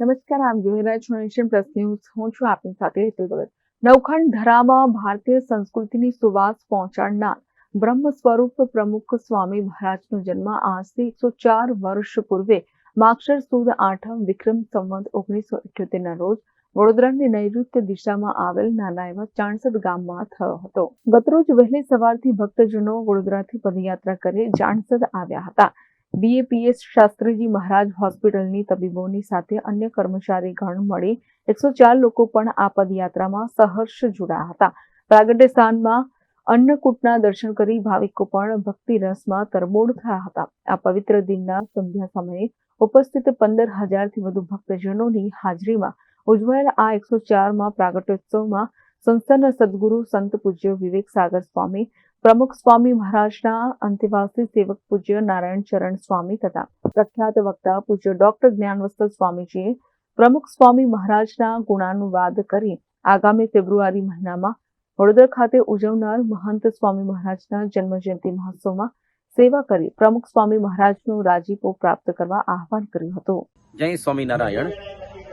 નમસ્કાર, આમ જોઈ રહ્યા છો નેશન પ્લસ ન્યૂઝ. હું છું આપની સાથે હેતુ ભગત નવખંડ ધરામાં ભારતીય સંસ્કૃતિની સુવાસ પહોંચાડનાર બ્રહ્મ સ્વરૂપ પ્રમુખ સ્વામી મહારાજનો જન્મ આજથી એકસો ચાર વર્ષ પૂર્વે માક્ષર સુદ આઠમ વિક્રમ સંવત ઓગણીસો ઇઠ્યોતેરના રોજ વડોદરાની નૈઋત્ય દિશામાં આવેલ નાના એવા ચાણસદ ગામમાં થયો હતો. ગતરોજ વહેલી સવારથી ભક્તજનો વડોદરાથી પદયાત્રા કરી ચાણસદ આવ્યા હતા. બીએપીએસ શાસ્ત્રીજી મહારાજ હોસ્પિટલની તબીબોની સાથે અન્ય કર્મચારી ગણ મળી એકસો ચાર લોકો પણ આ પદયાત્રામાં સહર્ષ જોડાયા હતા. પ્રાગટ્ય સ્થાનમાં અન્નકૂટના દર્શન કરી ભાવિકો પણ ભક્તિ રસમાં તરબોળ થયા હતા. આ પવિત્ર દિનના સંધ્યા સમયે ઉપસ્થિત પંદર હજારથી વધુ ભક્તજનોની હાજરીમાં ઉજવાયેલ આ એકસો ચારમાં પ્રાગટ્યોત્સવમાં સંસ્થાના સદગુરુ સંત પૂજ્ય વિવેક સાગર સ્વામી પ્રમુખ સ્વામી મહારાજના અંતેવાસી સેવક પૂજ્ય નારાયણ ચરણ સ્વામી તથા પ્રખ્યાત વક્તા પૂજ્ય ડોક્ટર જ્ઞાનવસ્તર સ્વામીજીએ પ્રમુખ સ્વામી મહારાજના ગુણાનુવાદ કરી આગામી ફેબ્રુઆરી મહિનામાં વડોદરા ખાતે ઉજવનાર મહંત સ્વામી મહારાજના જન્મજયંતિ મહોત્સવમાં સેવા કરી પ્રમુખ સ્વામી મહારાજનો રાજીપો પ્રાપ્ત કરવા આહવાન કર્યું હતું. જય સ્વામિનારાયણ.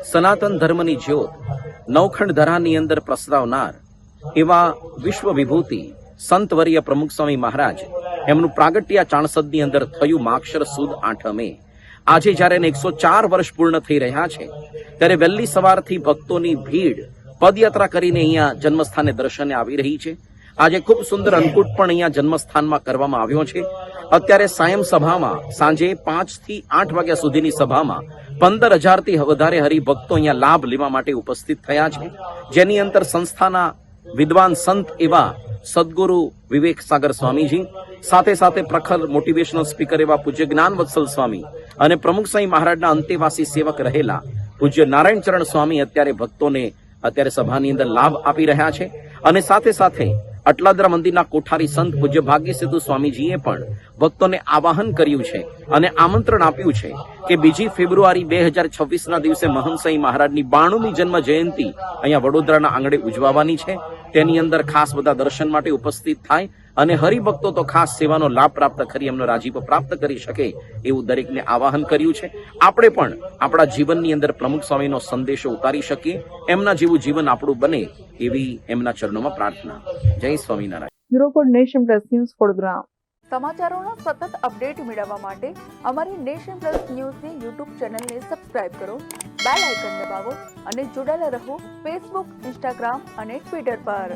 સનાતન ધર્મની જ્યોત નવખંડ ધરાની અંદર પ્રસરાવનાર એવા વિશ્વ વિભૂતિ સંતવર્ય પ્રમુખ સ્વામી મહારાજ એમનું પ્રાગટ્ય ચાણસદની અંદર થયું માક્ષર સુદ આઠમે આજે જ્યારે એને એકસો ચાર વર્ષ પૂર્ણ થઈ રહ્યા છે, ત્યારે વહેલી સવારથી ભક્તોની ભીડ, પદયાત્રા કરીને અહીંયા જન્મસ્થાને દર્શને આવી રહી છે. આજે ખૂબ સુંદર અંકુટ પણ અહીંયા જન્મસ્થાનમાં કરવામાં આવ્યો છે. અત્યારે સાયમ સભામાં, સાંજે પાંચથી આઠ વાગ્યા સુધીની સભામાં પંદર હજારથી વધારે હરિભક્તો અહીંયા લાભ લેવા માટે ઉપસ્થિત થયા છે. જેની અંદર સંસ્થાના વિદ્વાન સંત એવા સદગુરુ વિવેક સાગર સ્વામીજી, સાથે સાથે પ્રખર મોટિવેશનલ સ્પીકર એવા પૂજ્ય જ્ઞાન વત્સલ સ્વામી અને પ્રમુખ સાંઈ મહારાજના અંતેવાસી સેવક રહેલા પૂજ્ય નારાયણ ચરણ સ્વામી અત્યારે ભક્તોને અત્યારે સભાની અંદર લાભ આપી રહ્યા છે. અને સાથે સાથે અટલાદરા મંદિરના કોઠારી સંત પૂજ્ય ભાગ્ય સેતુ સ્વામીજીએ પણ ભક્તોને આવાહન કર્યું છે અને આમંત્રણ આપ્યું છે કે બીજી ફેબ્રુઆરી બે હજાર છવ્વીસના દિવસે મહંતસાઈ મહારાજની બાણુમી જન્મ જયંતિ અહીંયા વડોદરાના આંગણે ઉજવવાની છે. તેની અંદર ખાસ બધા દર્શન માટે ઉપસ્થિત થાય અને હરિભક્તો તો ખાસ સેવાનો લાભ પ્રાપ્ત કરી એમનો રાજીપો પ્રાપ્ત કરી શકે એવું દરેકને આવાહન કર્યું છે. આપણે પણ આપણા જીવનની અંદર પ્રમુખ સ્વામીનો સંદેશો ઉતારી શકીએ. એમના જેવું જીવન આપણું બને એવી એમના ચરણોમાં પ્રાર્થના. જય Swaminarayan. Bureau Nation plus news Vadodara. સમાચારોનો સતત અપડેટ મેળવવા માટે અમારી નેશન પ્લસ ન્યૂઝની યુટ્યુબ ચેનલને સબસ્ક્રાઇબ કરો બેલ આઇકન દબાવો અને જોડાયેલા રહો ફેસબુક ઇન્સ્ટાગ્રામ અને ટ્વિટર પર.